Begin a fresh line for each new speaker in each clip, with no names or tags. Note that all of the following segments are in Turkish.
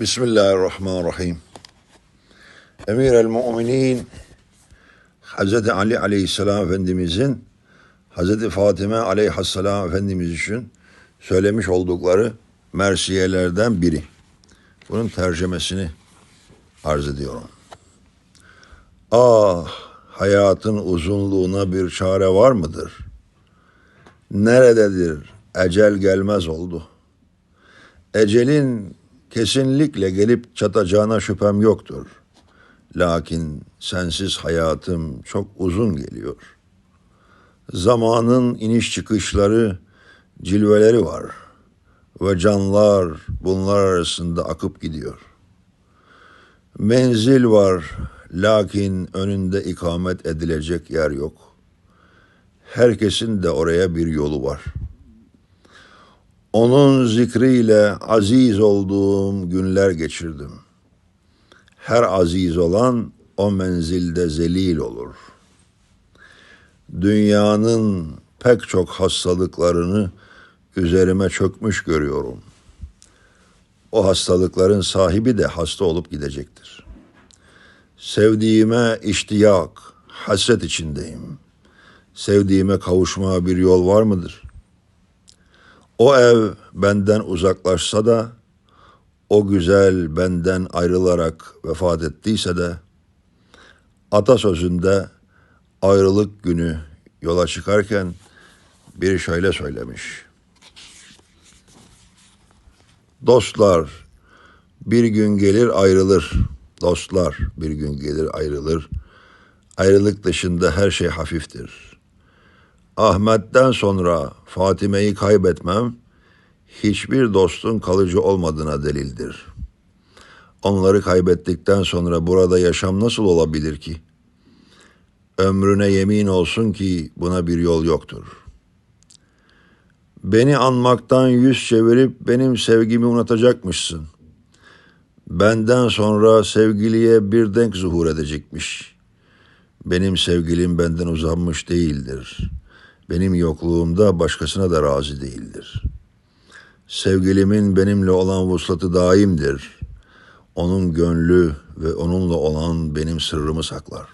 Bismillahirrahmanirrahim. Emir el Müminin Hz. Ali Aleyhisselam Efendimizin Hz. Fatime Aleyhisselam Efendimiz için söylemiş oldukları mersiyelerden biri. Bunun tercemesini arz ediyorum. Ah hayatın uzunluğuna bir çare var mıdır? Nerededir? Ecel gelmez oldu. Ecelin kesinlikle gelip çatacağına şüphem yoktur. Lakin sensiz hayatım çok uzun geliyor. Zamanın iniş çıkışları, cilveleri var ve canlar bunlar arasında akıp gidiyor. Menzil var, lakin önünde ikamet edilecek yer yok. Herkesin de oraya bir yolu var. Onun zikriyle aziz olduğum günler geçirdim. Her aziz olan o menzilde zelil olur. Dünyanın pek çok hastalıklarını üzerime çökmüş görüyorum. O hastalıkların sahibi de hasta olup gidecektir. Sevdiğime iştiyak, hasret içindeyim. Sevdiğime kavuşmaya bir yol var mıdır? O ev benden uzaklaşsa da, o güzel benden ayrılarak vefat ettiyse de, atasözünde ayrılık günü yola çıkarken bir şöyle söylemiş. Dostlar bir gün gelir ayrılır. Dostlar bir gün gelir ayrılır. Ayrılık dışında her şey hafiftir. Ahmet'ten sonra Fatime'yi kaybetmem hiçbir dostun kalıcı olmadığına delildir. Onları kaybettikten sonra burada yaşam nasıl olabilir ki? Ömrüne yemin olsun ki buna bir yol yoktur. Beni anmaktan yüz çevirip benim sevgimi unutacakmışsın. Benden sonra sevgiliye bir denk zuhur edecekmiş. Benim sevgilim benden uzanmış değildir. Benim yokluğumda başkasına da razı değildir. Sevgilimin benimle olan vuslatı daimdir. Onun gönlü ve onunla olan benim sırrımı saklar.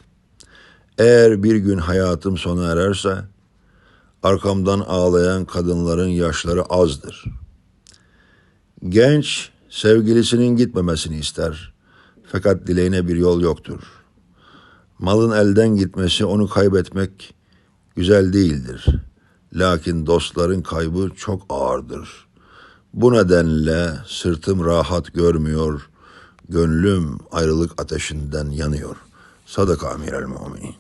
Eğer bir gün hayatım sona ererse, arkamdan ağlayan kadınların yaşları azdır. Genç sevgilisinin gitmemesini ister. Fakat dileğine bir yol yoktur. Malın elden gitmesi onu kaybetmek güzel değildir. Lakin dostların kaybı çok ağırdır. Bu nedenle sırtım rahat görmüyor, gönlüm ayrılık ateşinden yanıyor. Sadaka Amirel Müminin.